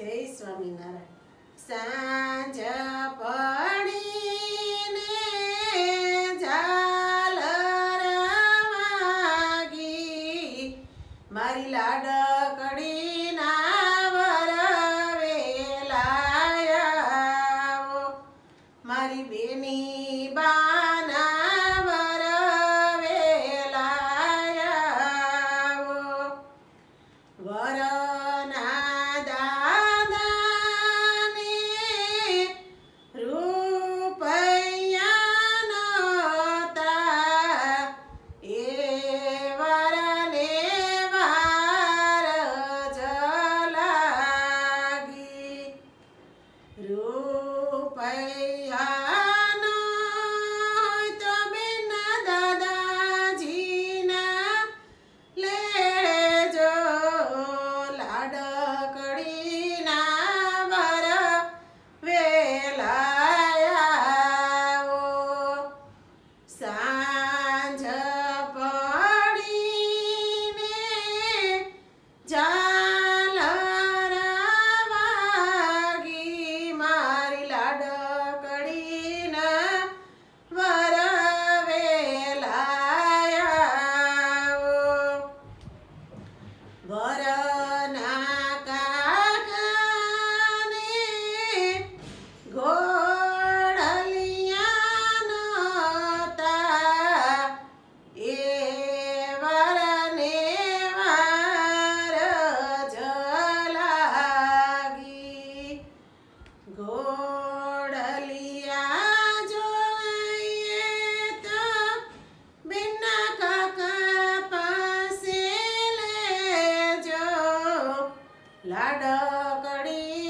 જય સ્વામિનારાયણ. સાંજ પડીને ઝાલ રવાગી મારી લાડ ના વરવે લાયા મારી બેની રકડી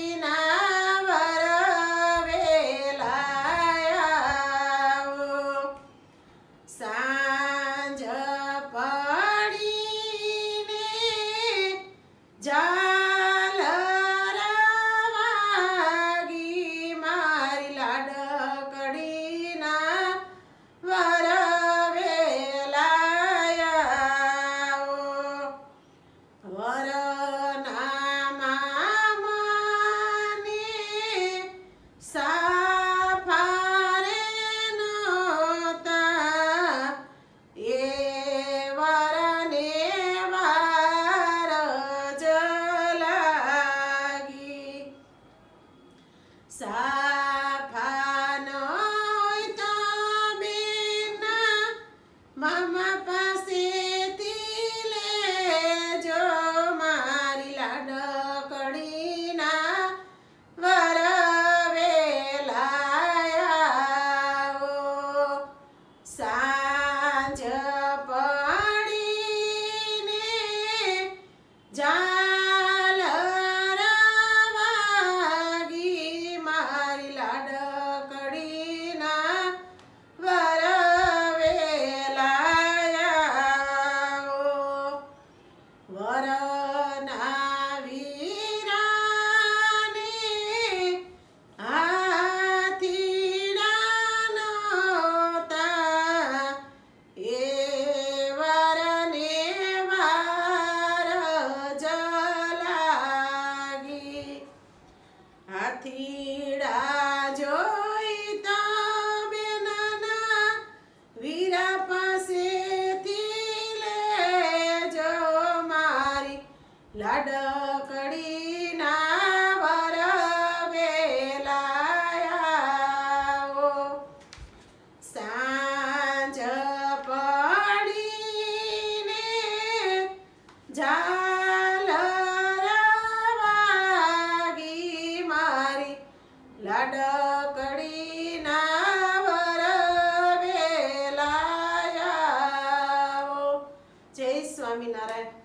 લાડકડીના વરવેલાયાઓ. જય સ્વામિનારાયણ.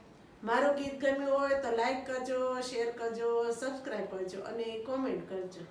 મારું ગીત ગમ્યું હોય તો લાઈક કરજો શેર કરજો સબસ્ક્રાઈબ કરજો અને કોમેન્ટ કરજો.